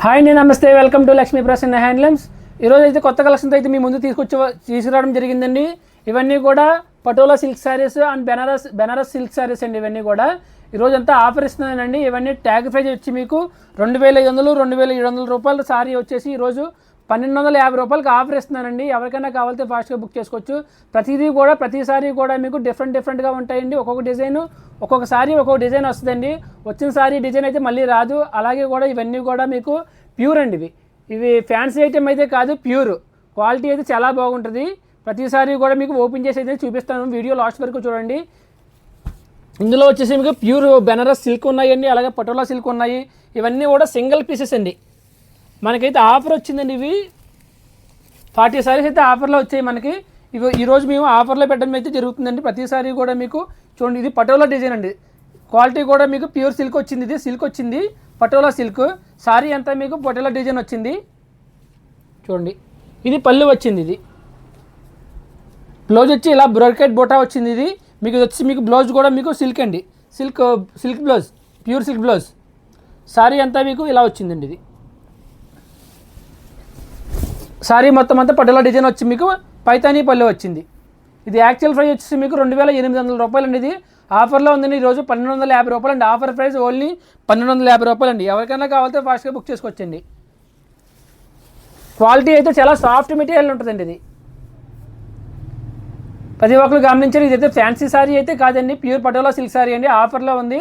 Hi నేను నమస్తే. Welcome to Lakshmi Prasanna handlooms ఈరోజు అయితే కొత్త కలెక్షన్తో అయితే మీ ముందు తీసుకొచ్చి తీసుకురావడం జరిగిందండి. ఇవన్నీ కూడా patola silk saris and Banaras Banaras silk saris అండి ఇవన్నీ కూడా. ఈరోజు అంతా ఆఫర్ ఇస్తున్నానండి. ఇవన్నీ ట్యాగ్ ప్రైజ్ వచ్చి మీకు రెండు వేల ఐదు వందలు రెండు వేల ఏడు వందల రూపాయలు సారీ వచ్చేసి ఈరోజు పన్నెండు వందల యాభై రూపాయలకి ఆఫర్ ఇస్తున్నానండి. ఎవరికైనా కావాలితే ఫాస్ట్గా బుక్ చేసుకోవచ్చు. ప్రతిదీ కూడా ప్రతిసారి కూడా మీకు డిఫరెంట్ డిఫరెంట్గా ఉంటాయండి. ఒక్కొక్క డిజైన్ ఒక్కొక్కసారి ఒక్కొక్క డిజైన్ వస్తుందండి. వచ్చిన సారీ డిజైన్ అయితే మళ్ళీ రాదు. అలాగే కూడా ఇవన్నీ కూడా మీకు ప్యూర్ అండి ఇవి. ఇవి ఫ్యాన్సీ ఐటెం అయితే కాదు ప్యూర్. క్వాలిటీ అయితే చాలా బాగుంటుంది. ప్రతిసారి కూడా మీకు ఓపెన్ చేసి అయితే చూపిస్తాను. వీడియో లాస్ట్ వరకు చూడండి. ఇందులో వచ్చేసి మీకు ప్యూర్ బెనారస్ సిల్క్ ఉన్నాయండి. అలాగే పటోలా సిల్క్ ఉన్నాయి. ఇవన్నీ కూడా సింగిల్ పీసెస్ అండి. మనకైతే ఆఫర్ వచ్చిందండి ఇవి. ఫార్టీ సారీస్ అయితే ఆఫర్లో వచ్చాయి మనకి. ఇవి ఈరోజు మేము ఆఫర్లో పెట్టడం అయితే జరుగుతుందండి. ప్రతిసారి కూడా మీకు చూడండి ఇది పటోలా డిజైన్ అండి. క్వాలిటీ కూడా మీకు ప్యూర్ సిల్క్ వచ్చింది ఇది సిల్క్ వచ్చింది పటోలా సిల్క్. సారీ అంతా మీకు పటోలా డిజైన్ వచ్చింది. చూడండి ఇది పళ్ళు వచ్చింది ఇది. బ్లౌజ్ వచ్చి ఇలా బ్రోకెట్ బోటా వచ్చింది ఇది. మీకు ఇది వచ్చి మీకు బ్లౌజ్ కూడా మీకు సిల్క్ అండి. Silk silk blouse pure silk blouse. Sari అంతా మీకు ఇలా వచ్చిందండి ఇది. సారీ మొత్తం అంతా పటోలా డిజైన్ వచ్చి మీకు పైతానీ పల్లె వచ్చింది. ఇది యాక్చువల్ ప్రైస్ వచ్చేసి మీకు రెండు వేల ఎనిమిది వందల రూపాయలు అండి ఇది. ఆఫర్లో ఉందండి ఈరోజు పన్నెండు వందల యాభై రూపాయలు అండి ఆఫర్ ప్రైస్ ఓన్లీ పన్నెండు వందల యాభై రూపాయలు అండి ఎవరికైనా కావాలంటే ఫాస్ట్గా బుక్ చేసుకోవచ్చండి. క్వాలిటీ అయితే చాలా సాఫ్ట్ మెటీరియల్ ఉంటుందండి ఇది. ప్రతి ఒక్కరు గమనించారు ఇదైతే ఫ్యాన్సీ సారీ అయితే కాదండి. ప్యూర్ పటోలా సిల్క్ సారీ అండి. ఆఫర్లో ఉంది.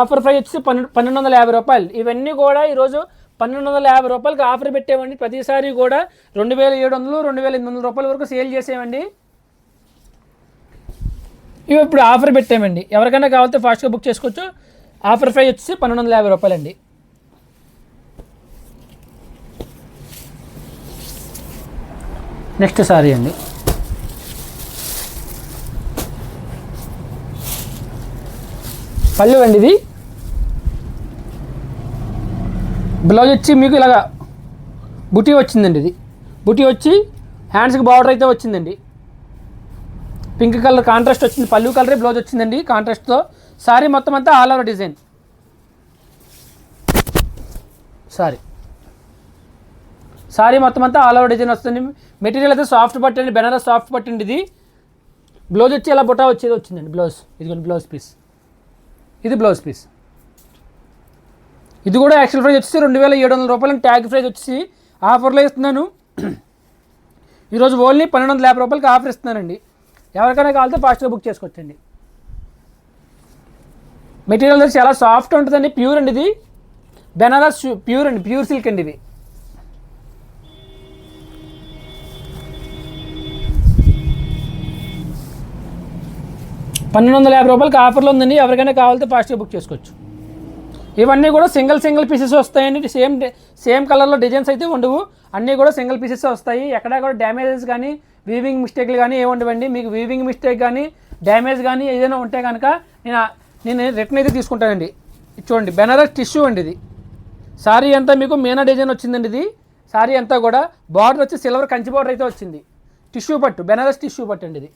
ఆఫర్ ప్రైస్ వచ్చి పన్నెండు పన్నెండు వందల యాభై రూపాయలు. ఇవన్నీ కూడా ఈరోజు పన్నెండు వందల యాభై రూపాయలకి ఆఫర్ పెట్టేవండి. ప్రతిసారి కూడా రెండు వేల ఏడు వందలు రెండు వేల ఎనిమిది వందల రూపాయల వరకు సేల్ చేసేవండి. ఇవి ఇప్పుడు ఆఫర్ పెట్టామండి. ఎవరికైనా కావాలంటే ఫాస్ట్గా బుక్ చేసుకోవచ్చు. ఆఫర్ ప్రైస్ వచ్చి పన్నెండు వందల యాభై రూపాయలండి. నెక్స్ట్ సారీ అండి. పళ్ళు అండి ఇది. బ్లౌజ్ వచ్చి మీకు ఇలాగా బుటీ వచ్చిందండి ఇది. బుటీ వచ్చి హ్యాండ్స్కి బార్డర్ అయితే వచ్చిందండి. పింక్ కలర్ కాంట్రాస్ట్ వచ్చింది. పళ్ళు కలరే బ్లౌజ్ వచ్చిందండి కాంట్రాస్ట్తో సారీ మొత్తం అంతా all over design sari. Sari మొత్తం అంతా ఆల్ ఓవర్ డిజైన్ వస్తుంది మెటీరియల్ అయితే సాఫ్ట్ పట్టండి బెనారస్ సాఫ్ట్ పట్టండి ఇది. బ్లౌజ్ వచ్చి ఇలా బుటా వచ్చేది వచ్చిందండి. బ్లౌజ్ ఇదిగోండి బ్లౌజ్ పీస్ ఇది బ్లౌజ్ పీస్ ఇది కూడా యాక్చువల్ ప్రైస్ వచ్చేసి రెండు వేల ఏడు వందల రూపాయలు ట్యాగ్ ప్రైస్ వచ్చేసి ఆఫర్లో ఇస్తున్నాను. ఈరోజు ఓన్లీ పన్నెండు వందల యాభై రూపాయలకి ఆఫర్ ఇస్తున్నానండి. ఎవరికైనా కావాలితే ఫాస్ట్గా బుక్ చేసుకోవచ్చండి. మెటీరియల్ వచ్చి చాలా సాఫ్ట్ ఉంటుందండి ప్యూర్ అండి ఇది. బెనారస్ ప్యూర్ అండి ప్యూర్ సిల్క్ అండి ఇది. పన్నెండు వందల యాభై రూపాయలకి ఆఫర్లో ఉందండి. ఎవరికైనా కావాలితే ఫాస్ట్గా బుక్ చేసుకోవచ్చు. ఇవన్నీ కూడా సింగిల్ సింగిల్ పీసెస్ వస్తాయండి. సేమ్ సేమ్ కలర్లో డిజైన్స్ అయితే ఉండవు. అన్నీ కూడా సింగిల్ పీసెస్ వస్తాయి. ఎక్కడా కూడా డ్యామేజెస్ కానీ వీవింగ్ మిస్టేక్లు కానీ ఏమి ఉండవండి. మీకు వీవింగ్ మిస్టేక్ కానీ డ్యామేజ్ కానీ ఏదైనా ఉంటే కనుక నేను నేను రిటర్న్ అయితే తీసుకుంటానండి. చూడండి బెనారస్ టిష్యూ అండి ఇది. సారీ అంతా మీకు మీనా డిజైన్ వచ్చిందండి ఇది. సారీ అంతా కూడా బార్డర్ వచ్చి సిల్వర్ కంచి బార్డర్ అయితే వచ్చింది. టిష్యూ పట్టు బెనారస్ టిష్యూ పట్టు అండి ఇది.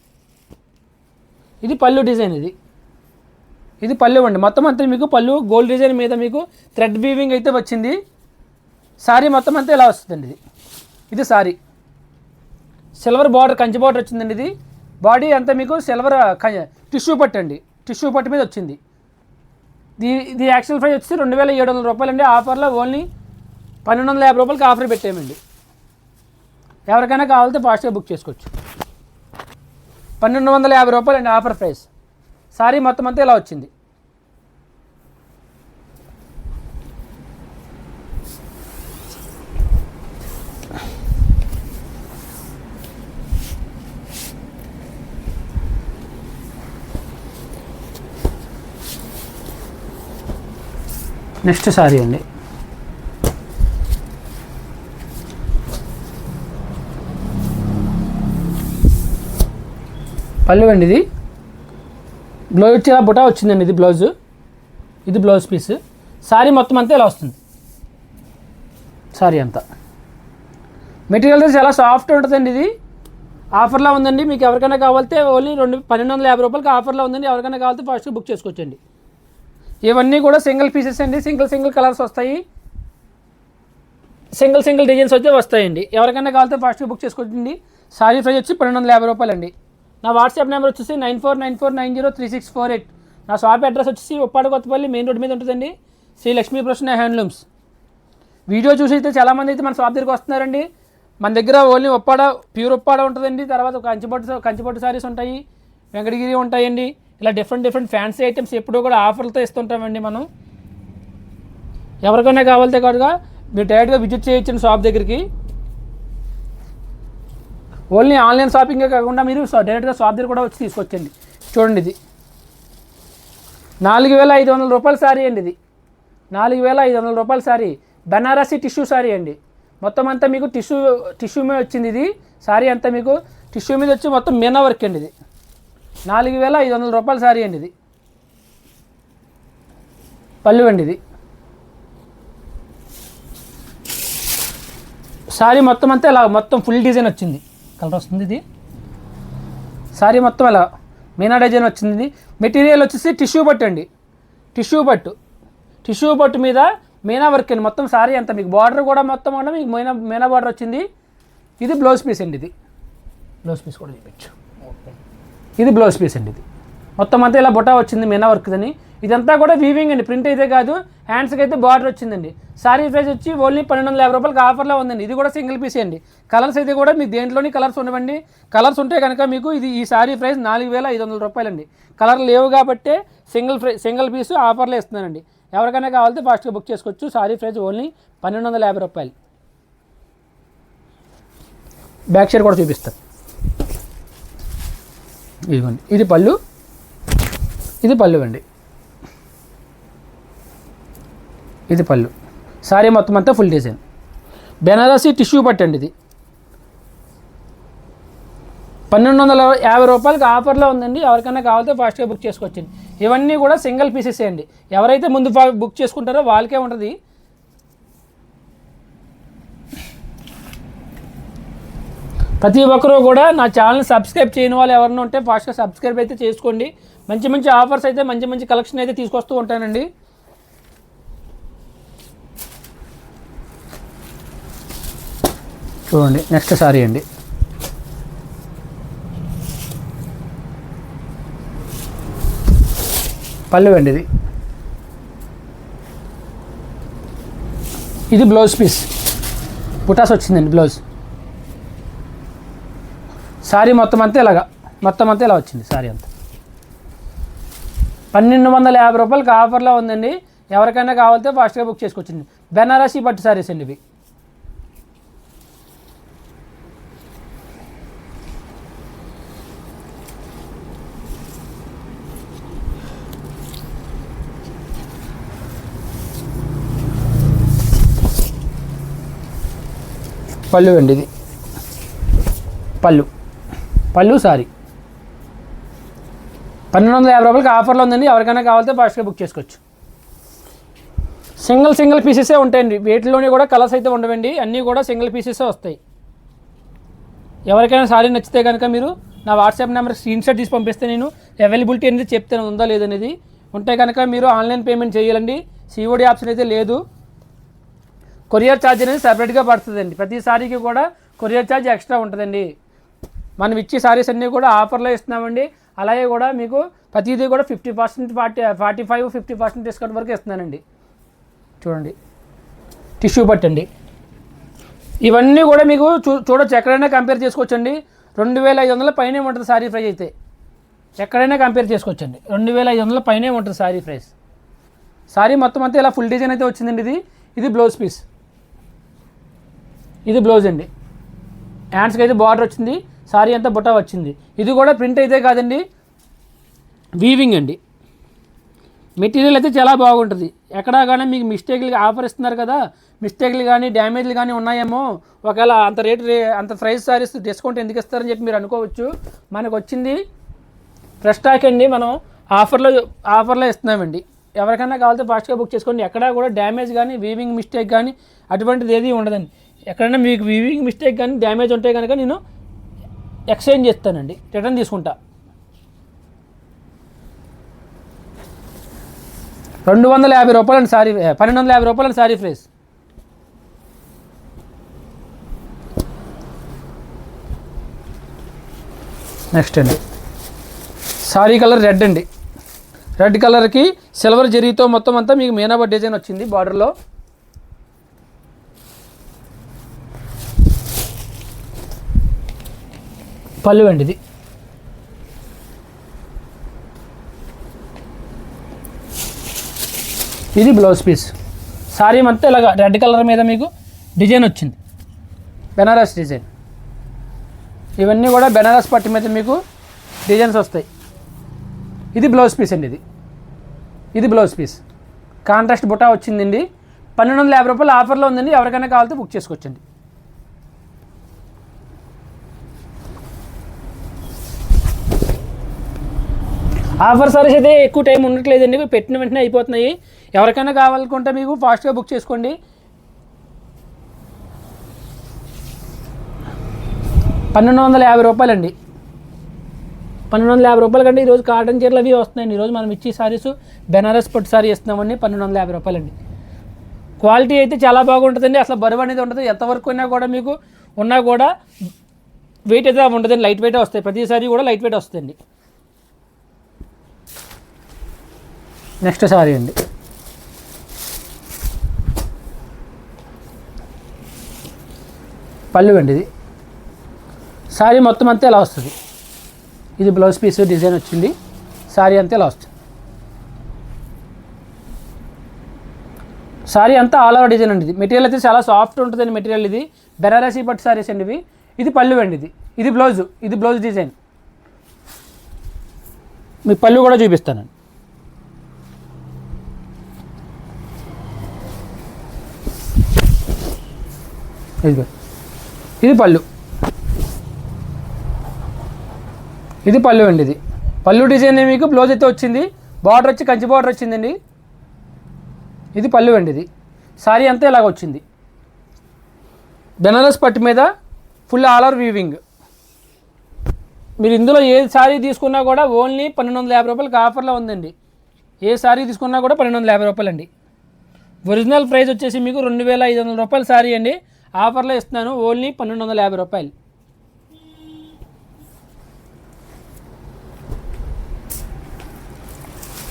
ఇది పళ్ళు డిజైన్ ఇది. ఇది పళ్ళు అండి మొత్తం అంతా మీకు పళ్ళు గోల్డ్ డిజైన్ మీద మీకు థ్రెడ్ వీవింగ్ అయితే వచ్చింది. సారీ మొత్తం అంతా ఇలా వస్తుందండి. ఇది ఇది sari. Silver border Kanchi border వచ్చిందండి ఇది. బాడీ అంతా మీకు సిల్వర్ టిష్యూ పట్టు అండి. టిష్యూ పట్టు మీద వచ్చింది. ఇది ఇది యాక్చువల్ ప్రైస్ వచ్చి రెండు వేల ఏడు వందల రూపాయలు అండి. ఆఫర్లో ఓన్లీ పన్నెండు వందల యాభై రూపాయలకి ఆఫర్ పెట్టామండి. ఎవరికైనా కావాలంటే ఫాస్ట్గా బుక్ చేసుకోవచ్చు. పన్నెండు వందల యాభై రూపాయలు అండి ఆఫర్ ప్రైస్ సారీ మొత్తం అంతా ఇలా వచ్చింది. నెక్స్ట్ సారీ అండి. పళ్ళు అండి ఇది బ్లౌజ్ వచ్చి ఇలా బుటా వచ్చిందండి ఇది బ్లౌజ్ ఇది బ్లౌజ్ పీస్ సారీ మొత్తం అంతా ఇలా వస్తుంది. సారీ అంతా. మెటీరియల్ చాలా సాఫ్ట్ ఉంటుందండి ఇది. ఆఫర్లో ఉందండి. మీకు ఎవరికైనా కావాలితే ఓన్లీ రెండు పన్నెండు వందల యాభై రూపాయలకి ఆఫర్లో ఉందండి. ఎవరికైనా కావాలితే ఫాస్ట్గా బుక్ చేసుకోవచ్చండి. ఇవన్నీ కూడా సింగిల్ పీసెస్ అండి. సింగిల్ సింగిల్ కలర్స్ వస్తాయి. సింగిల్ సింగిల్ డిజైన్స్ అయితే వస్తాయండి. ఎవరికైనా కావాలంటే ఫాస్ట్గా బుక్ చేసుకోండి సారీ ప్రైస్ వచ్చి పన్నెండు వందల యాభై రూపాయలండి. నా వాట్సాప్ నెంబర్ వచ్చేసి nine four nine four nine zero three six four eight. నా షాప్ అడ్రస్ వచ్చేసి ఉప్పాడు కొత్తపల్లి మెయిన్ రోడ్ మీద ఉంటుందండి. శ్రీ లక్ష్మీ ప్రసన్న హ్యాండ్లూమ్స్. వీడియో చూసి అయితే చాలామంది అయితే మన షాప్ దగ్గరికి వస్తున్నారండి. మన దగ్గర ఓన్లీ ఉప్పాడ ప్యూర్ ఉప్పాడ ఉంటుందండి. తర్వాత కంచిపట్టు కంచిపట్టు శారీస్ ఉంటాయి వెంకటగిరి ఉంటాయండి. ఇలా డిఫరెంట్ డిఫరెంట్ ఫ్యాన్సీ ఐటమ్స్ ఎప్పుడూ కూడా ఆఫర్లతో ఇస్తుంటామండి మనం. ఎవరికైనా కావాలితే కాదుగా మీరు డైరెక్ట్గా విజిట్ చేయొచ్చు షాప్ దగ్గరికి. ఓన్లీ ఆన్లైన్ షాపింగే కాకుండా మీరు డైరెక్ట్గా షాప్ దగ్గర కూడా వచ్చి తీసుకొచ్చండి చూడండి ఇది. నాలుగు వేల ఐదు వందల రూపాయల శారీ అండి ఇది. నాలుగు వేల ఐదు వందల రూపాయల శారీ. బనారసి టిష్యూ శారీ అండి. మొత్తం అంతా మీకు టిష్యూ టిష్యూ మీద వచ్చింది ఇది. శారీ అంతా మీకు టిష్యూ మీద వచ్చి మొత్తం మీనా వర్క్ అండి ఇది. నాలుగు వేల ఐదు వందల రూపాయల శారీ అండి ఇది. పళ్ళు అండి ఇది. శారీ మొత్తం అంతా ఇలా మొత్తం ఫుల్ డిజైన్ వచ్చింది. కలర్ వస్తుంది ఇది. శారీ మొత్తం ఇలా మీనా డిజైన్ వచ్చింది మెటీరియల్ వచ్చేసి టిష్యూ పట్టు అండి. టిష్యూ పట్టు. టిష్యూ పట్టు మీద మీనా వర్క్ అండి. మొత్తం శారీ అంతా మీకు. బార్డర్ కూడా మొత్తం కూడా మీకు మీనా మీనా బార్డర్ వచ్చింది. ఇది బ్లౌజ్ పీస్ అండి ఇది. బ్లౌజ్ పీస్ కూడా చూపించు. ఇది బ్లౌజ్ పీస్ అండి ఇది. మొత్తం అంతా ఇలా బొటా వచ్చింది మీనా వర్క్ అని ఇదంతా కూడా వీవింగ్ అండి. ప్రింట్ అయితే కాదు హ్యాండ్స్కి అయితే బార్డర్ వచ్చిందండి. సారీ ప్రైస్ వచ్చి ఓన్లీ పన్నెండు వందల యాభై రూపాయలకి ఆఫర్లో ఉందండి. ఇది కూడా సింగిల్ పీస్ అండి. కలర్స్ అయితే కూడా మీకు దేంట్లోని కలర్స్ ఉండవండి. కలర్స్ ఉంటే కనుక మీకు ఇది ఈ సారీ ప్రైస్ నాలుగు వేల ఐదు వందల రూపాయలండి. కలర్ లేవు కాబట్టే సింగిల్ ఫ్రై సింగిల్ పీస్ ఆఫర్లో ఇస్తున్నానండి ఎవరికైనా కావాలంటే ఫాస్ట్గా బుక్ చేసుకోవచ్చు. సారీ ప్రైస్ ఓన్లీ పన్నెండు వందల యాభై రూపాయలు. బ్యాక్ సైడ్ కూడా చూపిస్తాను ఇదిగోండి. ఇది పళ్ళు. ఇది పళ్ళు అండి. ఇది పళ్ళు. సారీ మొత్తం అంతా ఫుల్ డిజైన్ బెనారసి టిష్యూ పట్టండి ఇది. పన్నెండు వందల యాభై రూపాయలకి ఆఫర్లో ఉందండి. ఎవరికైనా కావాలంటే ఫాస్ట్గా బుక్ చేసుకోవచ్చండి. ఇవన్నీ కూడా సింగిల్ పీసెస్ అండి. ఎవరైతే ముందు బుక్ చేసుకుంటారో వాళ్ళకే ఉంటుంది. ప్రతి ఒక్కరూ కూడా నా ఛానల్ సబ్స్క్రైబ్ చేయని వాళ్ళు ఎవరైనా ఉంటే ఫాస్ట్గా సబ్స్క్రైబ్ అయితే చేసుకోండి. మంచి మంచి ఆఫర్స్ అయితే మంచి మంచి కలెక్షన్ అయితే తీసుకొస్తూ ఉంటానండి. చూడండి నెక్స్ట్ సారీ అండి. పళ్ళు అండి ఇది. ఇది బ్లౌజ్ పీస్. పుటాస్ వచ్చిందండి బ్లౌజ్. సారీ మొత్తం అంతా ఇలాగా. మొత్తం అంతా ఇలా వచ్చింది సారీ అంతా. పన్నెండు వందల యాభై రూపాయలకి ఆఫర్లో ఉందండి. ఎవరికైనా కావాలితే ఫాస్ట్గా బుక్ చేసుకోవచ్చండి బెనారసీ పట్టు సారీస్ అండి ఇవి. పళ్ళు అండి ఇది. పళ్ళు. పళ్ళు సారీ. పన్నెండు వందల యాభై రూపాయలకి ఆఫర్లో ఉందండి. ఎవరికైనా కావాలితే ఫాస్ట్గా బుక్ చేసుకోవచ్చు. సింగిల్ సింగిల్ పీసెసే ఉంటాయండి. వీటిలోనే కూడా కలర్స్ అయితే ఉండవండి. అన్నీ కూడా సింగిల్ పీసెసే వస్తాయి. ఎవరికైనా సారీ నచ్చితే కనుక మీరు నా వాట్సాప్ నెంబర్ స్క్రీన్ షాట్ తీసి పంపిస్తే నేను అవైలబిలిటీ అనేది చెప్తాను. ఉందా లేదనేది ఉంటే కనుక మీరు ఆన్లైన్ పేమెంట్ చేయాలండి. సిఓడి ఆప్షన్ అయితే లేదు. కొరియర్ ఛార్జ్ అనేది సపరేట్గా పడుతుందండి. ప్రతి సారీకి కూడా కొరియర్ ఛార్జ్ ఎక్స్ట్రా ఉంటుందండి. మనం ఇచ్చే సారీస్ అన్నీ కూడా ఆఫర్లో ఇస్తున్నామండి. అలాగే కూడా మీకు ప్రతిదీ కూడా fifty percent forty forty five fifty percent discount వరకు ఇస్తున్నానండి. చూడండి. టిష్యూ పట్టండి. ఇవన్నీ కూడా మీకు చూ చూడొచ్చు. ఎక్కడైనా కంపేర్ చేసుకోవచ్చండి. రెండు వేల ఐదు వందల పైనే ఉంటుంది సారీ ప్రైస్ అయితే. ఎక్కడైనా కంపేర్ చేసుకోవచ్చండి. రెండు వేల ఐదు వందల పైనే ఉంటుంది సారీ ప్రైస్. సారీ మొత్తం అంతా ఇలా ఫుల్ డిజైన్ అయితే వచ్చిందండి ఇది. ఇది బ్లౌజ్ పీస్. ఇది బ్లౌజ్ అండి. హ్యాండ్స్కి అయితే బార్డర్ వచ్చింది సారీ అంతా బుట్ట వచ్చింది. ఇది కూడా ప్రింట్ అయితే కాదండి వీవింగ్ అండి. మెటీరియల్ అయితే చాలా బాగుంటుంది. ఎక్కడా కానీ మీకు మిస్టేక్లు ఆఫర్ ఇస్తున్నారు కదా మిస్టేక్లు కానీ డ్యామేజ్లు కానీ ఉన్నాయేమో ఒకవేళ అంత రేట్ రే అంత ప్రైస్ సారీస్ డిస్కౌంట్ ఎందుకు ఇస్తారని చెప్పి మీరు అనుకోవచ్చు. మనకు వచ్చింది ఫ్రెష్ స్టాక్ అండి మనం ఆఫర్లో ఆఫర్లో ఇస్తున్నామండి. ఎవరికైనా కావాలంటే ఫాస్ట్గా బుక్ చేసుకోండి. ఎక్కడా కూడా డ్యామేజ్ కానీ వీవింగ్ మిస్టేక్ కానీ అటువంటిది ఏది ఉండదండి. ఎక్కడైనా మీకు వీవింగ్ మిస్టేక్ కానీ డ్యామేజ్ ఉంటే కనుక నేను ఎక్స్చేంజ్ చేస్తానండి. రిటర్న్ తీసుకుంటా. రెండు వందల యాభై రూపాయలు సారీ పన్నెండు వందల యాభై రూపాయలు సారీ ఫ్రేస్ నెక్స్ట్ అండి. సారీ కలర్ రెడ్ అండి. రెడ్ కలర్కి సిల్వర్ జరీతో మొత్తం అంతా మీకు మీనాబర్ డిజైన్ వచ్చింది బార్డర్లో. పళ్ళు అండి ఇది ఇది బ్లౌజ్ పీస్ సారీ మొత్తం ఇలాగ రెడ్ కలర్ మీద మీకు డిజైన్ వచ్చింది. బెనారస్ డిజైన్. ఇవన్నీ కూడా బెనారస్ పట్టు మీద మీకు డిజైన్స్ వస్తాయి. ఇది బ్లౌజ్ పీస్ అండి ఇది. ఇది బ్లౌజ్ పీస్ కాంట్రాస్ట్ బుటా వచ్చిందండి. పన్నెండు వందల యాభై రూపాయలు ఆఫర్లో ఉందండి. ఎవరికైనా కావాలంటే బుక్ చేసుకోవచ్చండి. ఆఫర్ సారీస్ అయితే ఎక్కువ టైం ఉండట్లేదండి పెట్టిన వెంటనే అయిపోతున్నాయి. ఎవరికైనా కావాలనుకుంటే మీకు ఫాస్ట్గా బుక్ చేసుకోండి. పన్నెండు వందల యాభై రూపాయలండి. పన్నెండు వందల యాభై రూపాయల కంటే ఈరోజు కాటన్ చీరలు అవి వస్తున్నాయండి. ఈరోజు మనం ఇచ్చే సారీస్ బెనారస్ పట్టు సారీ ఇస్తున్నామండి. పన్నెండు వందల యాభై రూపాయలండి. క్వాలిటీ అయితే చాలా బాగుంటుందండి. అసలు బరువు అనేది ఉండదు. ఎంతవరకు ఉన్నా కూడా మీకు ఉన్నా కూడా వెయిట్ అయితే ఉండదండి. లైట్ వెయిటే వస్తాయి. ప్రతిసారి కూడా లైట్ వెయిట్ వస్తుందండి నెక్స్ట్ సారీ అండి. పళ్ళు అండి ఇది. సారీ మొత్తం అంతా ఇలా వస్తుంది? ఇది బ్లౌజ్ పీస్ డిజైన్ వచ్చింది. సారీ అంతా ఇలా వస్తుంది? సారీ అంతా ఆల్ ఓవర్ డిజైన్ అండి ఇది. మెటీరియల్ అయితే చాలా సాఫ్ట్ ఉంటుందండి మెటీరియల్ ఇది. బెనారసీ పట్టు సారీస్ అండి ఇవి. ఇది పళ్ళు అండి ఇది. ఇది బ్లౌజ్. ఇది బ్లౌజ్ డిజైన్. మీ పళ్ళు కూడా చూపిస్తానండి. ఇదిగో ఇది పళ్ళు. ఇది పళ్ళు అండి ఇది. పళ్ళు డిజైన్ మీకు బ్లౌజ్ అయితే వచ్చింది. బార్డర్ వచ్చి కంచి బార్డర్ వచ్చిందండి. ఇది పళ్ళు అండి ఇది. సారీ అంతా ఇలాగ వచ్చింది. బెనారస్ పట్టు మీద ఫుల్ ఆల్ ఓవర్ వీవింగ్. మీరు ఇందులో ఏ సారీ తీసుకున్నా కూడా ఓన్లీ పన్నెండు వందల యాభై రూపాయలకి ఆఫర్లో ఉందండి. ఏ సారీ తీసుకున్నా కూడా పన్నెండు వందల యాభై రూపాయలు అండి ఒరిజినల్ ప్రైస్ వచ్చేసి మీకు రెండు వేల ఐదు వందల రూపాయల సారీ అండి. ఆఫర్లో ఇస్తున్నాను ఓన్లీ పన్నెండు వందల యాభై రూపాయలు.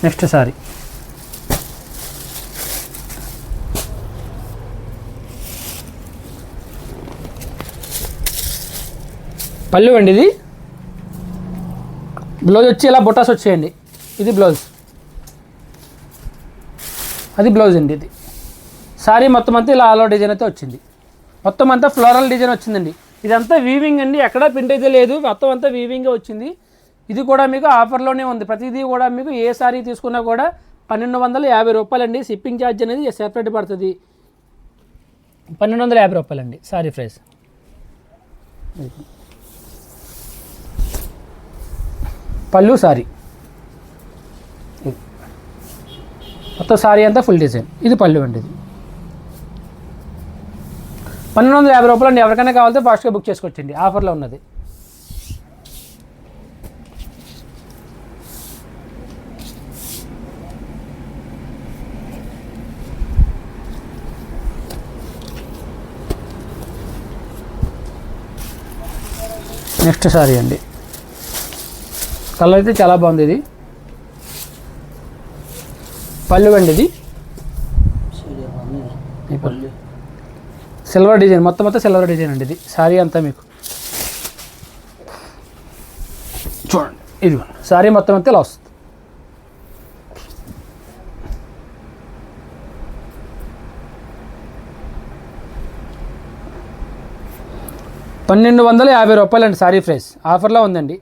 నెక్స్ట్ సారీ. పళ్ళు అండి ఇది. బ్లౌజ్ వచ్చి ఇలా బుట్టాస్ వచ్చేయండి. ఇది బ్లౌజ్. అది బ్లౌజ్ అండి ఇది. సారీ మొత్తం అంతా ఇలా ఆల్ డిజైన్ అయితే వచ్చింది. మొత్తం అంతా ఫ్లోరల్ డిజైన్ వచ్చిందండి. ఇదంతా వీవింగ్ అండి. ఎక్కడా ప్రింట్ అయితే లేదు. మొత్తం అంతా వీవింగే వచ్చింది. ఇది కూడా మీకు ఆఫర్లోనే ఉంది. ప్రతిదీ కూడా మీకు ఏ సారీ తీసుకున్నా కూడా పన్నెండు వందల యాభై రూపాయలండి. షిప్పింగ్ ఛార్జ్ అనేది సెపరేట్ పడుతుంది. పన్నెండు వందల యాభై రూపాయలండి సారీ ప్రైస్ పళ్ళు సారీ మొత్తం సారీ అంతా ఫుల్ డిజైన్ ఇది పళ్ళు అండి ఇది. పన్నెండు వందల యాభై రూపాయలు అండి ఎవరికైనా కావాలంటే ఫాస్ట్గా బుక్ చేసుకోవచ్చండి. ఆఫర్లో ఉన్నది. నెక్స్ట్ సారీ అండి. కలర్ అయితే చాలా బాగుంది ఇది. పళ్ళు అండి ఇది ఈ పళ్ళు. సిల్వర్ డిజైన్ మొత్తం మొత్తం సిల్వర్ డిజైన్ అండి ఇది. సారీ అంతా మీకు. చూడండి ఇది సారీ మొత్తం అంతా ఇలా వస్తుంది. పన్నెండు వందల యాభై రూపాయలండి సారీ ప్రైస్ ఆఫర్లో ఉందండి.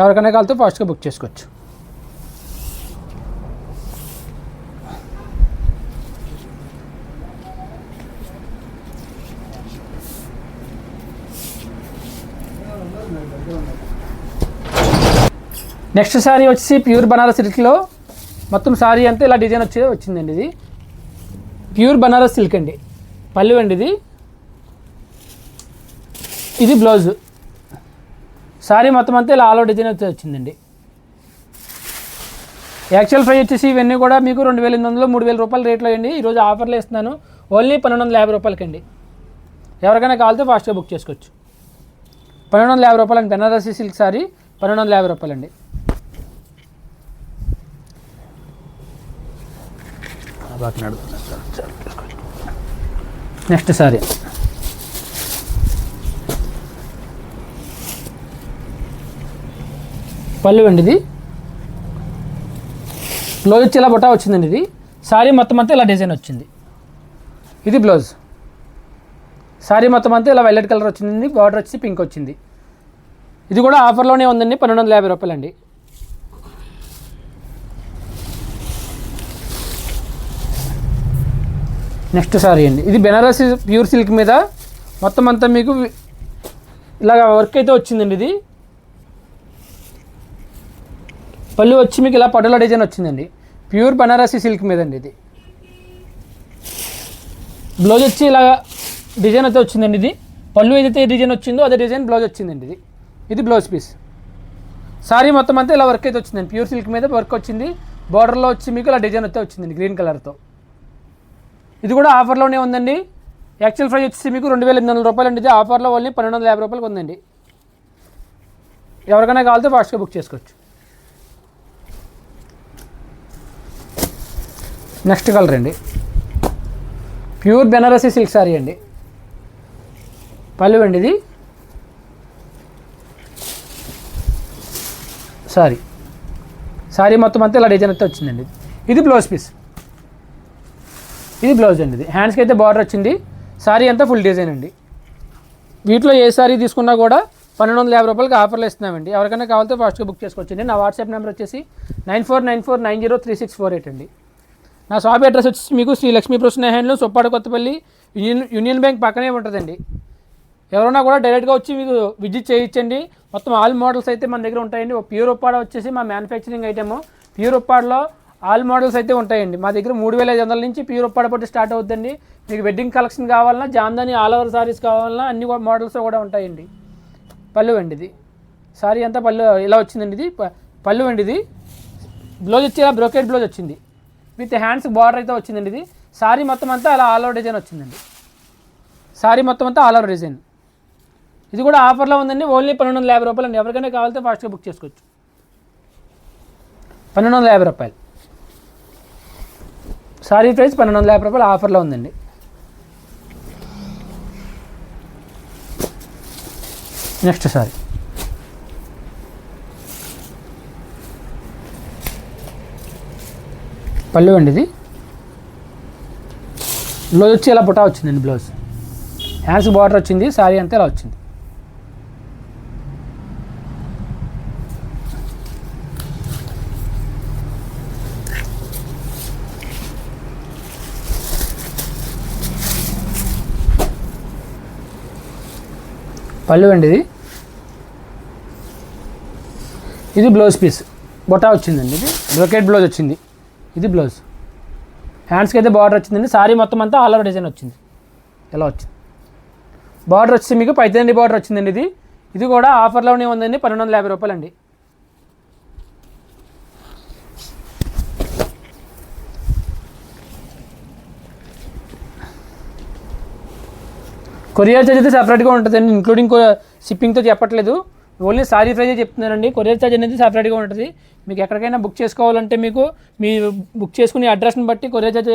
ఎవరికైనా కావాలితే ఫాస్ట్గా బుక్ చేసుకోవచ్చు. నెక్స్ట్ శారీ వచ్చి ప్యూర్ బనారస్ సిల్క్లో. మొత్తం శారీ అంతా ఇలా డిజైన్ వచ్చి వచ్చిందండి ఇది. ప్యూర్ బనారస్ సిల్క్ అండి. పళ్ళు అండి ఇది. ఇది బ్లౌజ్. శారీ మొత్తం అంతా ఇలా ఆల్ డిజైన్ వచ్చి వచ్చిందండి. యాక్చువల్ ప్రైస్ వచ్చేసి ఇవన్నీ కూడా మీకు రెండు వేల ఎనిమిది వందలు మూడు వేల రూపాయల రేట్లో అండి. ఈరోజు ఆఫర్లు ఇస్తున్నాను. ఓన్లీ పన్నెండు వందల యాభై రూపాయలకండి ఎవరికైనా కావాలితే ఫాస్ట్గా బుక్ చేసుకోవచ్చు. పన్నెండు వందల యాభై రూపాయలు బెనారసీ సిల్క్ సారీ పన్నెండు వందల యాభై రూపాయలండి నెక్స్ట్ సారీ. పళ్ళు అండి ఇది. బ్లౌజ్ వచ్చి ఇలా బొట్టా వచ్చిందండి ఇది. శారీ మొత్తం అంతా ఇలా డిజైన్ వచ్చింది. ఇది బ్లౌజ్. శారీ మొత్తం అంతా ఇలా వైలెట్ కలర్ వచ్చింది బార్డర్ వచ్చి పింక్ వచ్చింది. ఇది కూడా ఆఫర్లోనే ఉందండి పన్నెండు వందల యాభై రూపాయలండి. నెక్స్ట్ సారీ అండి. ఇది బెనారసి ప్యూర్ సిల్క్ మీద మొత్తం అంతా మీకు ఇలాగ వర్క్ అయితే వచ్చిందండి ఇది. పళ్ళు వచ్చి మీకు ఇలా పటోలా డిజైన్ వచ్చిందండి. ప్యూర్ బనారసి సిల్క్ మీద అండి ఇది. బ్లౌజ్ వచ్చి ఇలా డిజైన్ అయితే వచ్చిందండి ఇది. పళ్ళు ఏదైతే డిజైన్ వచ్చిందో అదే డిజైన్ బ్లౌజ్ వచ్చిందండి ఇది. ఇది బ్లౌజ్ పీస్. సారీ మొత్తం అంతా ఇలా వర్క్ అయితే వచ్చిందండి. ప్యూర్ సిల్క్ మీద వర్క్ వచ్చింది. బార్డర్లో వచ్చి మీకు ఇలా డిజైన్ అయితే వచ్చిందండి గ్రీన్ కలర్తో. ఇది కూడా ఆఫర్లోనే ఉందండి. యాక్చువల్ ప్రైస్ వచ్చేసి మీకు రెండు వేల ఎనిమిది వందల రూపాయలు అండి. ఆఫర్లో ఓన్లీ పన్నెండు వందల యాభై రూపాయలకు ఉందండి. ఎవరికైనా కావాలితే ఫాస్ట్గా బుక్ చేసుకోవచ్చు. నెక్స్ట్ కలర్ అండి. ప్యూర్ బెనారసీ సిల్క్ శారీ అండి. పళ్ళు అండి ఇది. సారీ. సారీ మొత్తం అంతా ఇలా డిజైన్ అయితే వచ్చిందండి. ఇది బ్లౌజ్ పీస్. ఇది బ్లౌజ్ అండి ఇది. హ్యాండ్స్కి అయితే బార్డర్ వచ్చింది. సారీ అంతా ఫుల్ డిజైన్ అండి. వీటిలో ఏ సారీ తీసుకున్నా కూడా పన్నెండు వందల యాభై రూపాయలకి ఆఫర్లు ఇస్తున్నామండి. ఎవరికైనా కావాలితే ఫాస్ట్గా బుక్ చేసుకోవచ్చండి నా వాట్సాప్ నెంబర్ వచ్చేసి nine four nine four nine zero three six four eight అండి. నా షాప్ అడ్రస్ వచ్చేసి మీకు శ్రీ లక్ష్మీ ప్రసన్న హ్యాండ్లు సొప్పాడు కొత్తపల్లి యూనియన్ యూనియన్ బ్యాంక్ పక్కనే ఉంటుందండి. ఎవరైనా కూడా డైరెక్ట్గా వచ్చి మీకు విజిట్ చేయించండి. మొత్తం ఆల్ మోడల్స్ అయితే మన దగ్గర ఉంటాయండి. ఒక ప్యూర్ ఉప్పాడ వచ్చేసి మా మ్యానుఫ్యాక్చరింగ్ ఐటెము ప్యూర్ ఉప్పాడలో ఆల్ మోడల్స్ అయితే ఉంటాయండి. మా దగ్గర మూడు వేల ఐదు వందల నుంచి ప్యూర్ ఉప్పాడ స్టార్ట్ అవుతుందండి మీకు వెడ్డింగ్ కలెక్షన్ కావాలన్నా జామ్దాని ఆల్ ఓవర్ సారీస్ కావాలన్నా అన్ని మోడల్స్ కూడా ఉంటాయండి. పళ్ళు అండి ఇది సారీ అంతా పళ్ళు ఇలా వచ్చిందండి ఇది. ప- పళ్ళు అండి ఇది బ్లౌజ్ వచ్చి ఇలా బ్రోకెట్ బ్లౌజ్ వచ్చింది. విత్ హ్యాండ్స్ బార్డర్ అయితే వచ్చిందండి ఇది. సారీ మొత్తం అంతా అలా ఆల్ ఓవర్ డిజైన్ వచ్చిందండి. సారీ మొత్తం అంతా ఆల్ ఓవర్ డిజైన్. ఇది కూడా ఆఫర్లో ఉందండి. ఓన్లీ పన్నెండు వందల యాభై రూపాయలు అండి ఎవరికైనా కావాలంటే ఫాస్ట్గా బుక్ చేసుకోవచ్చు. పన్నెండు వందల యాభై రూపాయలు. సారీ ప్రైస్ పన్నెండు వందల యాభై రూపాయలు ఆఫర్లో ఉందండి. నెక్స్ట్ సారీ. పళ్ళు అండి ఇది. బ్లౌజ్ వచ్చి ఇలా బుటా వచ్చిందండి బ్లౌజ్. హ్యాండ్స్ బార్డర్ వచ్చింది సారీ అంతా ఇలా వచ్చింది. పళ్ళు అండి ఇది. ఇది బ్లౌజ్ పీస్. బొటా వచ్చిందండి ఇది. బ్రొకెట్ బ్లౌజ్ వచ్చింది. ఇది బ్లౌజ్. హ్యాండ్స్కి అయితే బార్డర్ వచ్చిందండి. సారీ మొత్తం అంతా ఆల్ ఓవర్ డిజైన్ వచ్చింది. ఎలా వచ్చింది? బార్డర్ వచ్చి మీకు పైతండి బార్డర్ వచ్చిందండి ఇది. ఇది కూడా ఆఫర్లోనే ఉందండి. పన్నెండు వందల యాభై రూపాయలు కొరియర్ ఛార్జ్ అయితే సపరేట్గా ఉంటుందండి. ఇంక్లూడింగ్ షిప్పింగ్తో చెప్పట్లేదు. ఓన్లీ సారీ ప్రైజే చెప్తున్నానండి. కొరియర్ ఛార్జ్ అనేది సపరేట్గా ఉంటుంది. మీకు ఎక్కడికైనా బుక్ చేసుకోవాలంటే మీకు మీ బుక్ చేసుకునే అడ్రస్ని బట్టి కొరియర్ ఛార్జ్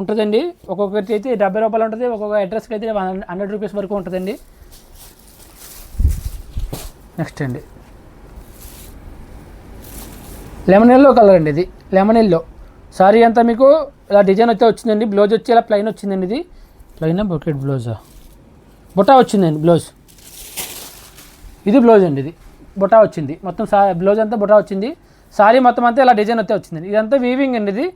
ఉంటుందండి. ఒక్కొక్కటి అయితే డెబ్బై రూపాయలు ఉంటుంది. ఒక్కొక్క అడ్రస్కి అయితే హండ్రెడ్ రూపీస్ వరకు ఉంటుందండి. నెక్స్ట్ అండి. లెమన్ ఎల్లో కలర్ అండి ఇది. Lemon yellow. సారీ అంతా మీకు ఇలా డిజైన్ అయితే వచ్చిందండి. బ్లౌజ్ వచ్చి ఇలా ప్లెయిన్ వచ్చిందండి ఇది. ప్లెయిన్ బొకెట్ బ్లౌజా? బుటా వచ్చిందండి బ్లౌజ్. ఇది బ్లౌజ్ అండి ఇది. బుటా వచ్చింది. మొత్తం సా బ్లౌజ్ అంతా బుటా వచ్చింది. సారీ మొత్తం అంతా ఇలా డిజైన్ అయితే వచ్చిందండి. ఇదంతా వీవింగ్ అండి ఇది.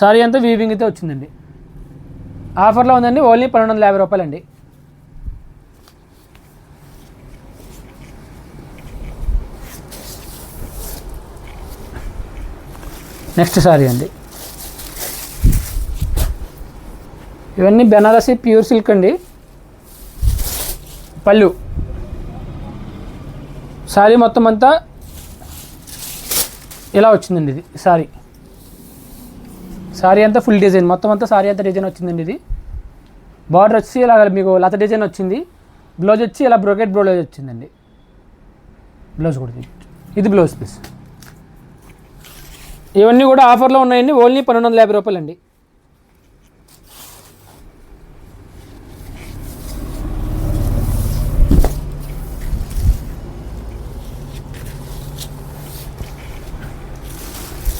సారీ అంతా వీవింగ్ అయితే వచ్చిందండి. ఆఫర్లో ఉందండి ఓన్లీ పన్నెండు వందల యాభై రూపాయలండి. నెక్స్ట్ సారీ అండి. ఇవన్నీ బెనారసి ప్యూర్ సిల్క్ అండి. పళ్ళు. సారీ మొత్తం అంతా ఇలా వచ్చిందండి ఇది సారీ. సారీ అంతా ఫుల్ డిజైన్ మొత్తం అంతా సారీ అంతా డిజైన్ వచ్చిందండి ఇది. బార్డర్ వచ్చి ఇలా మీకు లత డిజైన్ వచ్చింది. బ్లౌజ్ వచ్చి ఇలా బ్రోకెట్ బ్లౌజ్ వచ్చిందండి. బ్లౌజ్ కూడా ఇది. Blouse piece. ఇవన్నీ కూడా ఆఫర్లో ఉన్నాయండి. ఓన్లీ పన్నెండు వందల యాభై రూపాయలు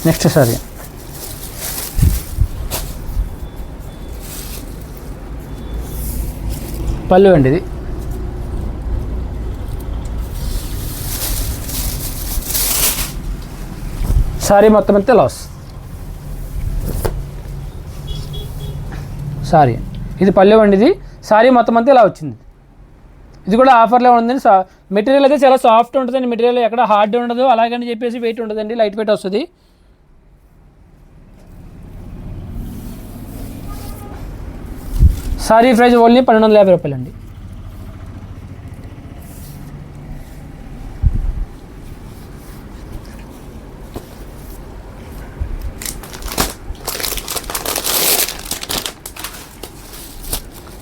నెక్స్ట్ సారీ. పళ్ళు అండి ఇది. సారీ మొత్తం అంతా లాస్. సారీ. ఇది పళ్ళు అండి ఇది. సారీ మొత్తం అంతా ఇలా వచ్చింది. ఇది కూడా ఆఫర్లో ఉందండి. సా మెటీరియల్ అయితే చాలా సాఫ్ట్ ఉంటుందండి. మెటీరియల్ ఎక్కడ హార్డ్ ఉండదు. అలాగని చెప్పేసి వెయిట్ ఉండదండి. లైట్ వెయిట్ వస్తుంది. సారీ ప్రైజ్ ఓన్లీ పన్నెండు వందల యాభై రూపాయలు అండి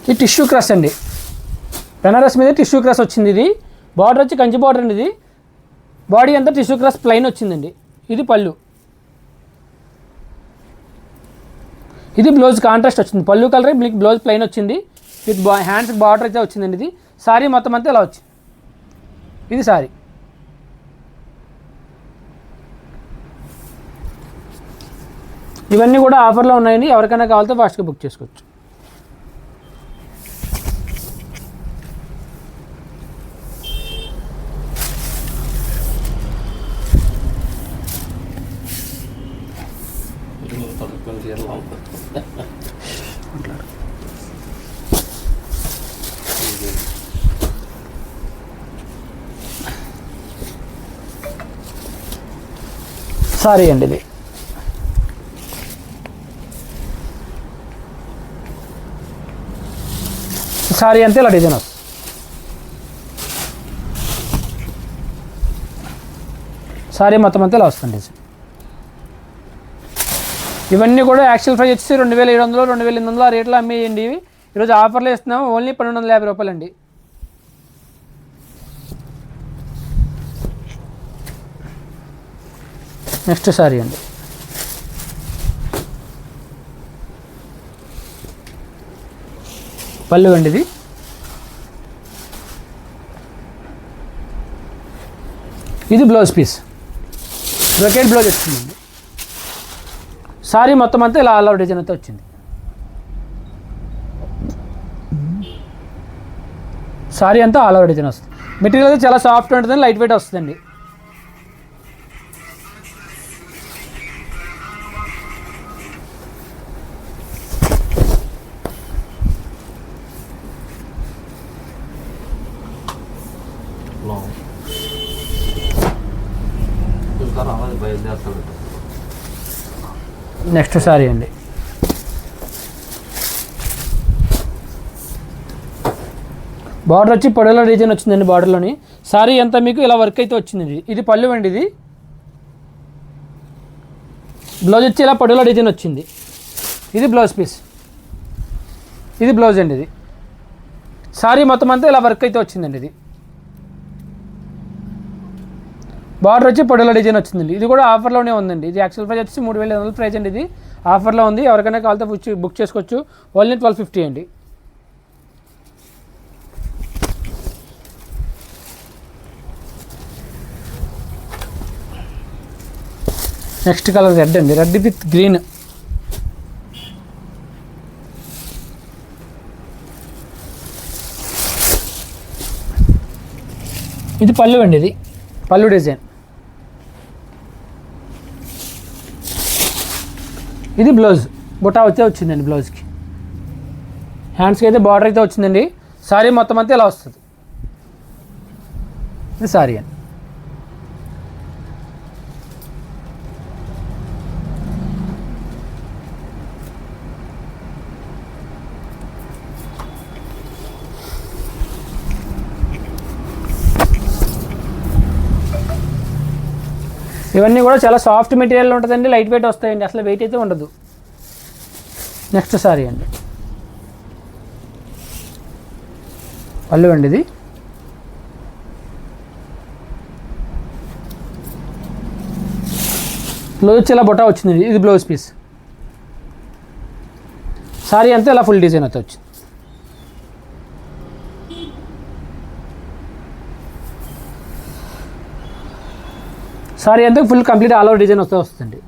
ఇది టిష్యూ క్రస్ అండి. బెనారస్ మీద టిష్యూ క్రస్ వచ్చింది ఇది. బార్డర్ వచ్చి కంచి బార్డర్ అండి ఇది. బాడీ అంతా టిష్యూ క్రస్ ప్లైన్ వచ్చిందండి. ఇది పళ్ళు. ఇది బ్లౌజ్ కాంట్రాస్ట్ వచ్చింది. పళ్ళు కలర్ మీకు బ్లౌజ్ ప్లెయిన్ వచ్చింది. విత్ బా హ్యాండ్స్ బార్డర్ అయితే వచ్చిందండి ఇది. సారీ మొత్తం అంతా ఇలా వచ్చింది. ఇది సారీ. ఇవన్నీ కూడా ఆఫర్లో ఉన్నాయండి. ఎవరికైనా కావాలితే ఫాస్ట్గా బుక్ చేసుకోవచ్చు. సారీ అండి ఇది. సారీ అంతే ఇలా డిజైన్ వస్తుంది. సారీ మొత్తం అంతా ఇలా వస్తుంది డిజైన్. ఇవన్నీ కూడా యాక్చువల్ ప్రైస్ వచ్చేసి రెండు వేల ఏడు వందలు రెండు వేల ఎనిమిది వందలు ఆ రేట్లో అమ్మేయండి. ఇవి ఈరోజు ఆఫర్లో ఇస్తున్నాం ఓన్లీ పన్నెండు వందల యాభై రూపాయలు నెక్స్ట్ సారీ అండి. పళ్ళు అండి ఇది. ఇది బ్లౌజ్ పీస్. బ్రొకెట్ బ్లౌజ్ వచ్చిందండి. సారీ మొత్తం అంతా ఇలా ఆల్ డిజైన్ అయితే వచ్చింది. సారీ అంతా ఆల్ డిజైన్ వస్తుంది. మెటీరియల్ అయితే చాలా సాఫ్ట్ ఉంటుంది లైట్ వెయిట్ వస్తుందండి. నెక్స్ట్ సారీ అండి. బార్డర్ వచ్చి పొడవలో డిజైన్ వచ్చిందండి బార్డర్లోని. సారీ అంతా మీకు ఇలా వర్క్ అయితే వచ్చింది ఇది పళ్ళు అండి ఇది. బ్లౌజ్ వచ్చి ఇలా పొడవుల డిజైన్ వచ్చింది. ఇది బ్లౌజ్ పీస్. ఇది బ్లౌజ్ అండి ఇది. సారీ మొత్తం అంతా ఇలా వర్క్ అయితే వచ్చిందండి ఇది. బార్డర్ వచ్చి పొడల డిజైన్ వచ్చిందండి. ఇది కూడా ఆఫర్లోనే ఉందండి. ఇది యాక్చువల్ ప్రైస్ వచ్చి మూడు వేల ఐదు వందల ప్రైస్ అండి ఇది. ఆఫర్లో ఉంది. ఎవరికైనా కాల్తో బుక్ బుక్ చేసుకోవచ్చు. ఓన్లీ ట్వెల్వ్ ఫిఫ్టీ అండి. నెక్స్ట్ కలర్ రెడ్ అండి. Red with green. ఇది పళ్ళు అండి ఇది. పళ్ళు డిజైన్. ఇది బ్లౌజ్. బుటా వచ్చే వచ్చిందండి బ్లౌజ్కి. హ్యాండ్స్కి అయితే బార్డర్ అయితే వచ్చిందండి. సారీ మొత్తం అంతా ఇలా వస్తుంది. ఇది సారీ అండి. ఇవన్నీ కూడా చాలా సాఫ్ట్ మెటీరియల్ ఉంటుందండి లైట్ వెయిట్ వస్తాయండి అసలు వెయిట్ అయితే ఉండదు. నెక్స్ట్ సారీ అండి. పళ్ళు అండి ఇది. బ్లౌజ్ ఇలా బొటా వచ్చింది ఇది బ్లౌజ్ పీస్ సారీ అంతా ఇలా ఫుల్ డిజైన్ అయితే వచ్చింది. సారీ అంతా full complete all over design వస్తే వస్తుంది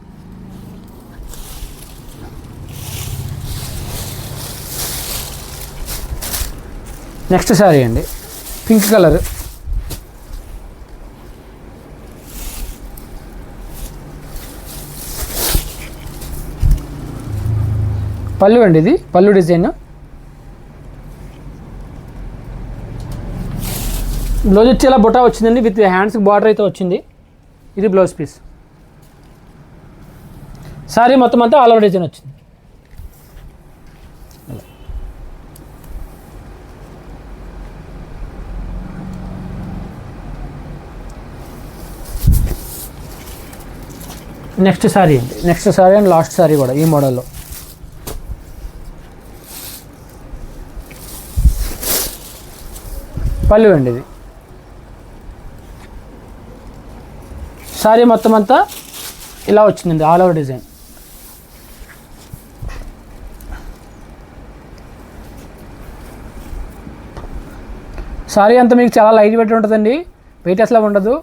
నెక్స్ట్ సారీ అండి. పింక్ కలర్ పళ్ళు అండి ఇది పళ్ళు డిజైన్. బ్లౌజ్ వచ్చి ఇలా బుటా వచ్చిందండి విత్ హ్యాండ్స్కి బార్డర్ అయితే వచ్చింది. ఇది బ్లౌజ్ పీస్ సారీ మొత్తం అంతా ఆల్ ఓవర్ డిజైన్ వచ్చింది. నెక్స్ట్ సారీ అండి. Next sari and last sari కూడా ఈ మోడల్లో పళ్ళు అండి ఇది. సారీ మొత్తం అంతా ఇలా వచ్చిందండి ఆల్ ఓవర్ డిజైన్ సారీ అంతా మీకు చాలా లైట్ వెయిట్ ఉంటుందండి వెయిట్ అసలు ఉండదు.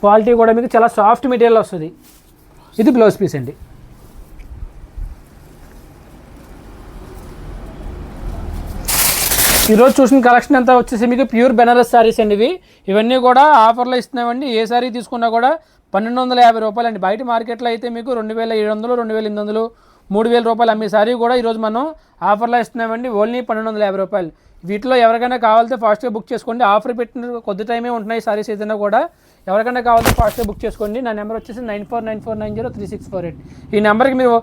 క్వాలిటీ కూడా మీకు చాలా సాఫ్ట్ మెటీరియల్ వస్తుంది. ఇది బ్లౌజ్ పీస్ అండి. ఈరోజు చూసిన కలెక్షన్ అంతా వచ్చేసి మీకు ప్యూర్ బెనారస్ శారీస్ అండి ఇవి. ఇవన్నీ కూడా ఆఫర్లో ఇస్తున్నామండి. ఏ శారీ తీసుకున్నా కూడా పన్నెండు వందల యాభై రూపాయలు అండి బయట మార్కెట్లో అయితే మీకు రెండు వేల ఏడు వందలు రెండు వేల ఎనిమిది వందలు మూడు వేల రూపాయలు అమ్మే సారీ కూడా ఈరోజు మనం ఆఫర్లో ఇస్తున్నామండి. ఓన్లీ పన్నెండు వందల యాభై రూపాయలు. వీటిలో ఎవరికైనా కావాలంటే ఫాస్ట్గా బుక్ చేసుకోండి. ఆఫర్ పెట్టిన కొద్ది టైమే ఉంటున్నాయి సారీస్ ఏదైనా కూడా. ఎవరికైనా కావాలంటే ఫాస్ట్గా బుక్ చేసుకోండి. నా నెంబర్ వచ్చేసి nine four nine four nine zero three six four eight. ఈ నెంబర్కి మీరు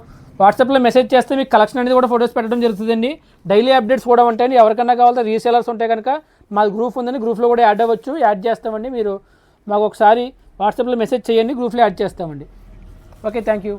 వాట్సాప్లో మెసేజ్ చేస్తే మీకు కలెక్షన్ అనేది కూడా ఫొటోస్ పెట్టడం జరుగుతుందండి. డైలీ అప్డేట్స్ కూడా ఉంటాయండి. ఎవరికైనా కావాలంటే రీసేలర్స్ ఉంటే కనుక మా గ్రూప్ ఉందని గ్రూప్లో కూడా యాడ్ అవ్వచ్చు. యాడ్ చేస్తామండి. మీరు మాకు ఒకసారి వాట్సాప్లో మెసేజ్ చేయండి గ్రూప్లో యాడ్ చేస్తామండి. Okay thank you.